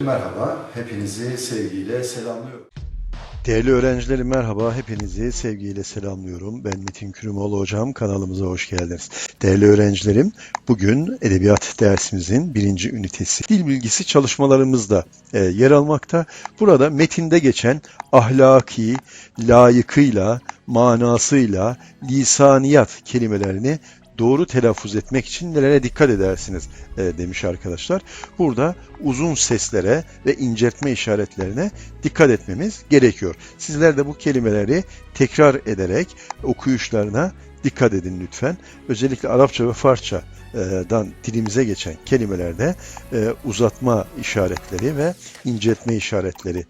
Merhaba, hepinizi sevgiyle selamlıyorum. Değerli öğrencilerim merhaba, hepinizi sevgiyle selamlıyorum. Ben Metin Kürümoğlu hocam, kanalımıza hoş geldiniz. Değerli öğrencilerim, bugün edebiyat dersimizin birinci ünitesi dil bilgisi çalışmalarımızda e, yer almakta. Burada metinde geçen ahlaki, layıkıyla, manasıyla, lisaniyat kelimelerini doğru telaffuz etmek için nelere dikkat edersiniz e, demiş arkadaşlar. Burada uzun seslere ve inceltme işaretlerine dikkat etmemiz gerekiyor. Sizler de bu kelimeleri tekrar ederek okuyuşlarına dikkat edin lütfen. Özellikle Arapça ve Farsça'dan dilimize geçen kelimelerde e, uzatma işaretleri ve inceltme işaretleri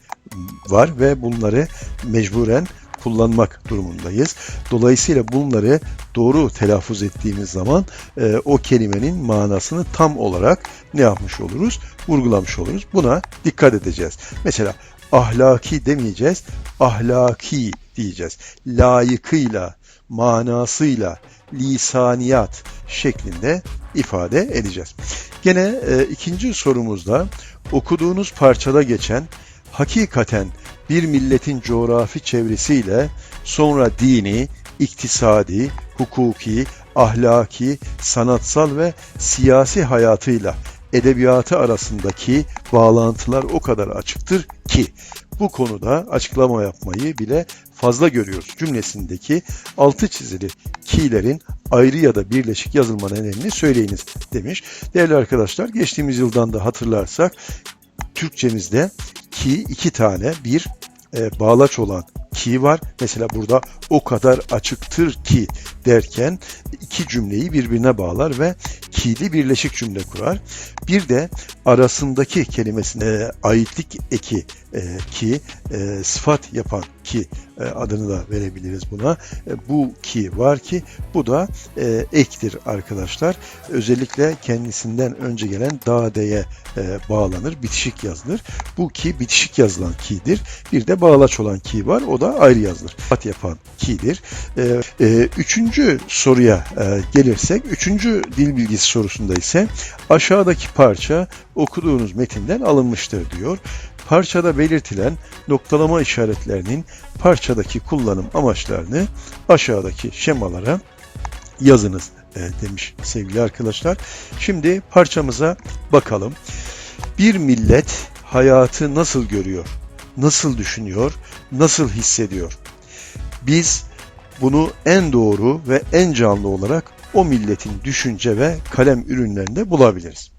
var ve bunları mecburen kullanmak durumundayız. Dolayısıyla bunları doğru telaffuz ettiğimiz zaman e, o kelimenin manasını tam olarak ne yapmış oluruz? Vurgulamış oluruz. Buna dikkat edeceğiz. Mesela ahlaki demeyeceğiz, ahlaki diyeceğiz. Layıkıyla, manasıyla, lisaniyat şeklinde ifade edeceğiz. Gene e, ikinci sorumuzda okuduğunuz parçada geçen hakikaten bir milletin coğrafi çevresiyle sonra dini, iktisadi, hukuki, ahlaki, sanatsal ve siyasi hayatıyla edebiyatı arasındaki bağlantılar o kadar açıktır ki bu konuda açıklama yapmayı bile fazla görüyoruz cümlesindeki altı çizili ki'lerin ayrı ya da birleşik yazılma nedenini söyleyiniz demiş. Değerli arkadaşlar geçtiğimiz yıldan da hatırlarsak Türkçemizde ki iki tane bir e, bağlaç olan ki var. Mesela burada o kadar açıktır ki derken iki cümleyi birbirine bağlar ve ki'li birleşik cümle kurar. Bir de arasındaki kelimesine aitlik eki e, ki e, sıfat yapan ki e, adını da verebiliriz buna. E, bu ki var ki bu da e, ektir arkadaşlar. Özellikle kendisinden önce gelen da'deye e, bağlanır, bitişik yazılır. Bu ki bitişik yazılan ki'dir. Bir de bağlaç olan ki var. O da ayrı yazılır. Sıfat yapan ki'dir. E, e, üçüncü soruya e, gelirsek, üçüncü dil bilgisi sorusunda ise aşağıdaki parça okuduğunuz metinden alınmıştır diyor. Parçada belirtilen noktalama işaretlerinin parçadaki kullanım amaçlarını aşağıdaki şemalara yazınız e, demiş sevgili arkadaşlar. Şimdi parçamıza bakalım. Bir millet hayatı nasıl görüyor, nasıl düşünüyor, nasıl hissediyor? Biz bunu en doğru ve en canlı olarak o milletin düşünce ve kalem ürünlerinde bulabiliriz.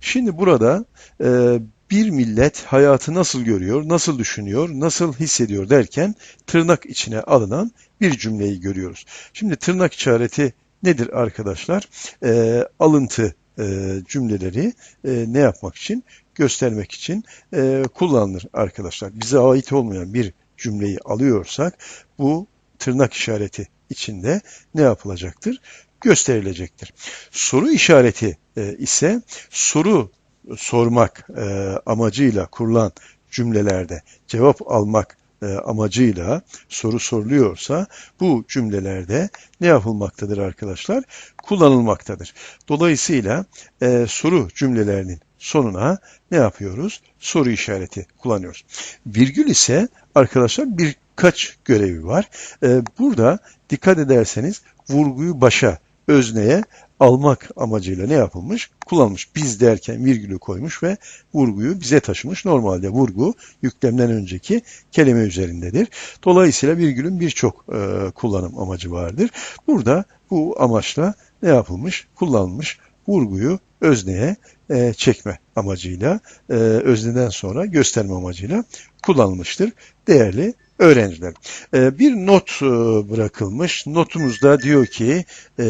Şimdi burada e, bir millet hayatı nasıl görüyor, nasıl düşünüyor, nasıl hissediyor derken tırnak içine alınan bir cümleyi görüyoruz. Şimdi tırnak işareti nedir arkadaşlar? E, alıntı e, cümleleri e, ne yapmak için? Göstermek için e, kullanılır arkadaşlar. Bize ait olmayan bir cümleyi alıyorsak bu tırnak işareti içinde ne yapılacaktır? Gösterilecektir. Soru işareti e, ise soru sormak e, amacıyla kurulan cümlelerde cevap almak e, amacıyla soru soruluyorsa bu cümlelerde ne yapılmaktadır arkadaşlar? Kullanılmaktadır. Dolayısıyla e, soru cümlelerinin sonuna ne yapıyoruz? Soru işareti kullanıyoruz. Virgül ise arkadaşlar birkaç görevi var. E, burada dikkat ederseniz vurguyu başa, özneye almak amacıyla ne yapılmış? Kullanılmış. Biz derken virgülü koymuş ve vurguyu bize taşımış. Normalde vurgu yüklemden önceki kelime üzerindedir. Dolayısıyla virgülün birçok e, kullanım amacı vardır. Burada bu amaçla ne yapılmış? Kullanılmış vurguyu özneye e, çekme amacıyla, e, özneden sonra gösterme amacıyla kullanılmıştır. Değerli öğrenciler. E, bir not e, bırakılmış. Notumuzda diyor ki e,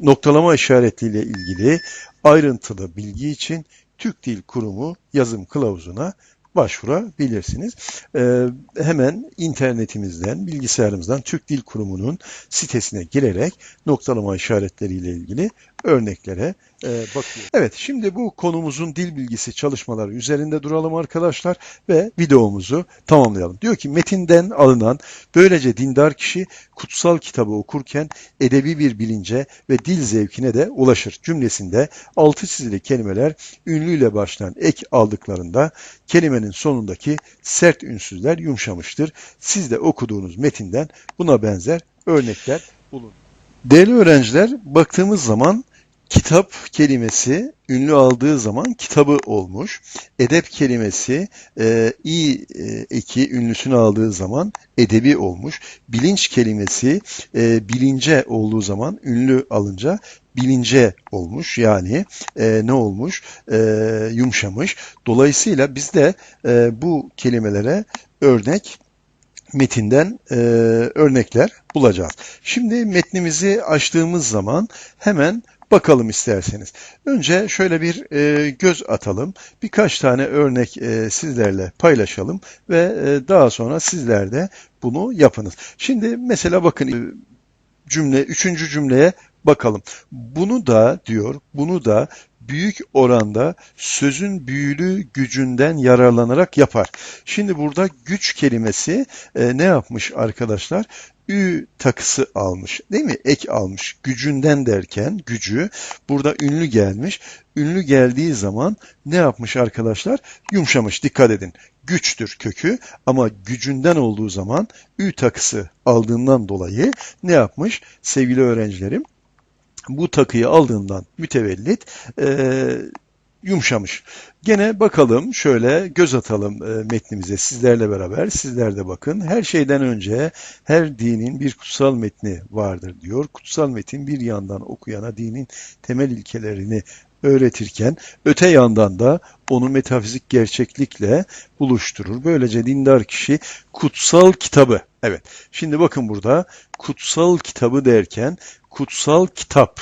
noktalama işaretiyle ilgili ayrıntılı bilgi için Türk Dil Kurumu yazım kılavuzuna başvurabilirsiniz. Ee, hemen internetimizden, bilgisayarımızdan Türk Dil Kurumu'nun sitesine girerek noktalama işaretleriyle ilgili örneklere e, bakıyoruz. Evet, şimdi bu konumuzun dil bilgisi çalışmaları üzerinde duralım arkadaşlar ve videomuzu tamamlayalım. Diyor ki metinden alınan böylece dindar kişi kutsal kitabı okurken edebi bir bilince ve dil zevkine de ulaşır. Cümlesinde altı çizili kelimeler ünlüyle başlayan ek aldıklarında kelimenin sonundaki sert ünsüzler yumuşamıştır. Siz de okuduğunuz metinden buna benzer örnekler bulun. Değerli öğrenciler, baktığımız zaman kitap kelimesi ünlü aldığı zaman kitabı olmuş. Edep kelimesi e, i e, eki ünlüsünü aldığı zaman edebi olmuş. Bilinç kelimesi e, bilince olduğu zaman ünlü alınca bilince olmuş. Yani e, ne olmuş? E, yumuşamış. Dolayısıyla biz de e, bu kelimelere örnek metinden e, örnekler bulacağız. Şimdi metnimizi açtığımız zaman hemen bakalım isterseniz. Önce şöyle bir e, göz atalım. Birkaç tane örnek e, sizlerle paylaşalım ve e, daha sonra sizler de bunu yapınız. Şimdi mesela bakın e, cümle, üçüncü cümleye bakalım. Bunu da diyor, bunu da büyük oranda sözün büyülü gücünden yararlanarak yapar. Şimdi burada güç kelimesi e, ne yapmış arkadaşlar? Ü takısı almış değil mi? Ek almış. Gücünden derken gücü burada ünlü gelmiş. Ünlü geldiği zaman ne yapmış arkadaşlar? Yumuşamış. Dikkat edin. Güçtür kökü ama gücünden olduğu zaman ü takısı aldığından dolayı ne yapmış sevgili öğrencilerim? Bu takıyı aldığından mütevellit e, yumuşamış. Gene bakalım şöyle göz atalım e, metnimize sizlerle beraber. Sizler de bakın. Her şeyden önce her dinin bir kutsal metni vardır diyor. Kutsal metin bir yandan okuyana dinin temel ilkelerini öğretirken öte yandan da onu metafizik gerçeklikle buluşturur. Böylece dindar kişi kutsal kitabı, evet şimdi bakın burada kutsal kitabı derken kutsal kitap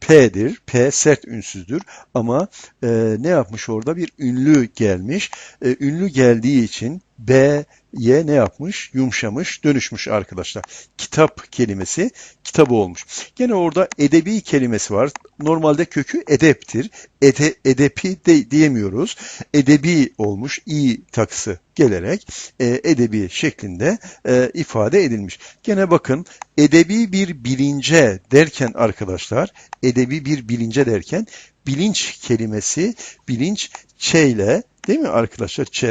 P'dir. P sert ünsüzdür ama e, ne yapmış orada? Bir ünlü gelmiş. E, ünlü geldiği için B, Y ne yapmış? Yumuşamış, dönüşmüş arkadaşlar. Kitap kelimesi kitabı olmuş. Gene orada edebi kelimesi var. Normalde kökü edeptir. Ede, edepi de diyemiyoruz. Edebi olmuş. i takısı gelerek e, edebi şeklinde e, ifade edilmiş. Gene bakın edebi bir bilince derken arkadaşlar edebi bir bilince derken bilinç kelimesi bilinç ç ile değil mi arkadaşlar ç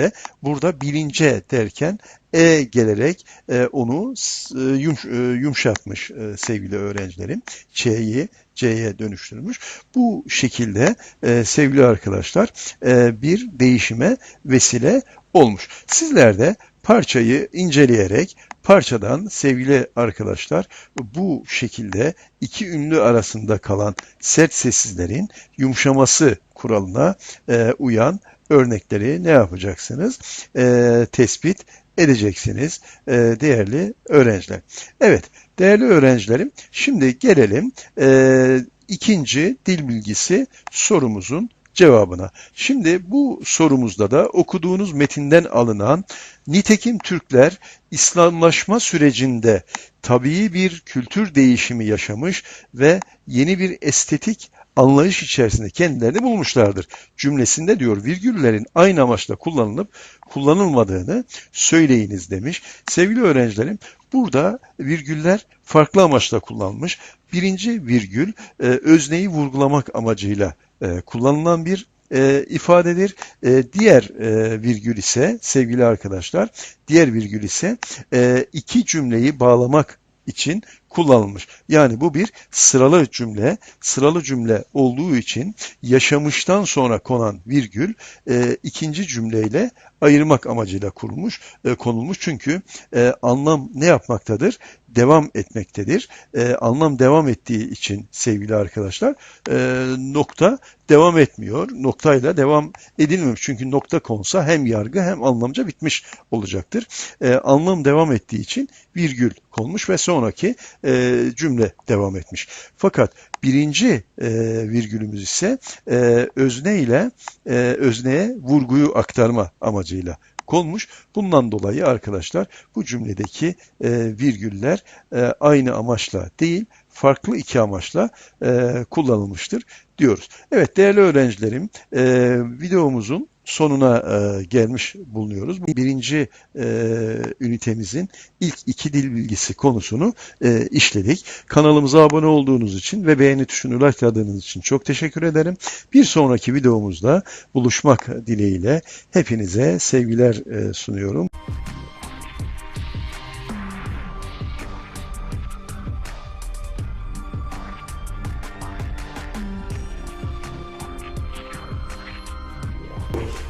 burada bilince derken e gelerek e, onu e, yum, e, yumuşatmış e, sevgili öğrencilerim. Ç'yi C'ye dönüştürmüş. Bu şekilde e, sevgili arkadaşlar e, bir değişime vesile olmuş. Sizler de parçayı inceleyerek parçadan sevgili arkadaşlar bu şekilde iki ünlü arasında kalan sert sessizlerin yumuşaması kuralına e, uyan örnekleri ne yapacaksınız? E, tespit edeceksiniz e, değerli öğrenciler. Evet değerli öğrencilerim şimdi gelelim e, ikinci dil bilgisi sorumuzun cevabına. Şimdi bu sorumuzda da okuduğunuz metinden alınan nitekim Türkler İslamlaşma sürecinde tabii bir kültür değişimi yaşamış ve yeni bir estetik anlayış içerisinde kendilerini bulmuşlardır. Cümlesinde diyor virgüllerin aynı amaçla kullanılıp kullanılmadığını söyleyiniz demiş. Sevgili öğrencilerim burada virgüller farklı amaçla kullanılmış. Birinci virgül e, özneyi vurgulamak amacıyla e, kullanılan bir e, ifadedir. E, diğer e, virgül ise sevgili arkadaşlar, diğer virgül ise e, iki cümleyi bağlamak için kullanılmış. Yani bu bir sıralı cümle. Sıralı cümle olduğu için yaşamıştan sonra konan virgül e, ikinci cümleyle ayırmak amacıyla kurulmuş, e, konulmuş. Çünkü e, anlam ne yapmaktadır? Devam etmektedir. E, anlam devam ettiği için sevgili arkadaşlar e, nokta devam etmiyor. Noktayla devam edilmemiş. Çünkü nokta konsa hem yargı hem anlamca bitmiş olacaktır. E, anlam devam ettiği için virgül konmuş ve sonraki e, cümle devam etmiş. Fakat birinci e, virgülümüz ise e, özne ile e, özneye vurguyu aktarma amacıyla konmuş. Bundan dolayı arkadaşlar bu cümledeki e, virgüller e, aynı amaçla değil farklı iki amaçla e, kullanılmıştır diyoruz. Evet değerli öğrencilerim e, videomuzun sonuna e, gelmiş bulunuyoruz. Birinci e, ünitemizin ilk iki dil bilgisi konusunu e, işledik. Kanalımıza abone olduğunuz için ve beğeni tuşunu likeladığınız için çok teşekkür ederim. Bir sonraki videomuzda buluşmak dileğiyle hepinize sevgiler e, sunuyorum.